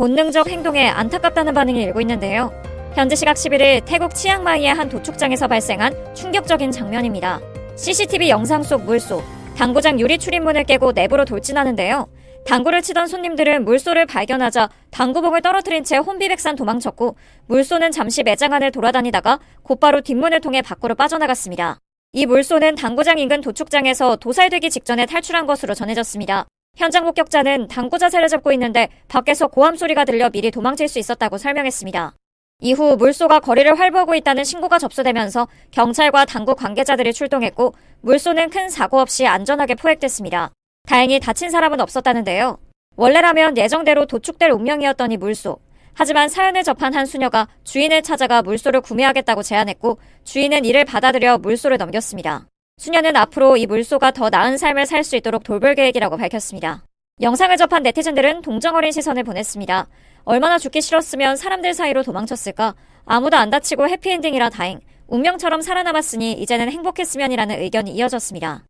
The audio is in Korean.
본능적 행동에 안타깝다는 반응이 일고 있는데요. 현지 시각 11일 태국 치앙마이의 한 도축장에서 발생한 충격적인 장면입니다. CCTV 영상 속 물소, 당구장 유리 출입문을 깨고 내부로 돌진하는데요. 당구를 치던 손님들은 물소를 발견하자 당구봉을 떨어뜨린 채 혼비백산 도망쳤고 물소는 잠시 매장 안을 돌아다니다가 곧바로 뒷문을 통해 밖으로 빠져나갔습니다. 이 물소는 당구장 인근 도축장에서 도살되기 직전에 탈출한 것으로 전해졌습니다. 현장 목격자는 당구 자세를 잡고 있는데 밖에서 고함 소리가 들려 미리 도망칠 수 있었다고 설명했습니다. 이후 물소가 거리를 활보하고 있다는 신고가 접수되면서 경찰과 당구 관계자들이 출동했고 물소는 큰 사고 없이 안전하게 포획됐습니다. 다행히 다친 사람은 없었다는데요. 원래라면 예정대로 도축될 운명이었던 이 물소. 하지만 사연을 접한 한 수녀가 주인을 찾아가 물소를 구매하겠다고 제안했고 주인은 이를 받아들여 물소를 넘겼습니다. 수녀는 앞으로 이 물소가 더 나은 삶을 살 수 있도록 돌볼 계획이라고 밝혔습니다. 영상을 접한 네티즌들은 동정어린 시선을 보냈습니다. 얼마나 죽기 싫었으면 사람들 사이로 도망쳤을까? 아무도 안 다치고 해피엔딩이라 다행. 운명처럼 살아남았으니 이제는 행복했으면이라는 의견이 이어졌습니다.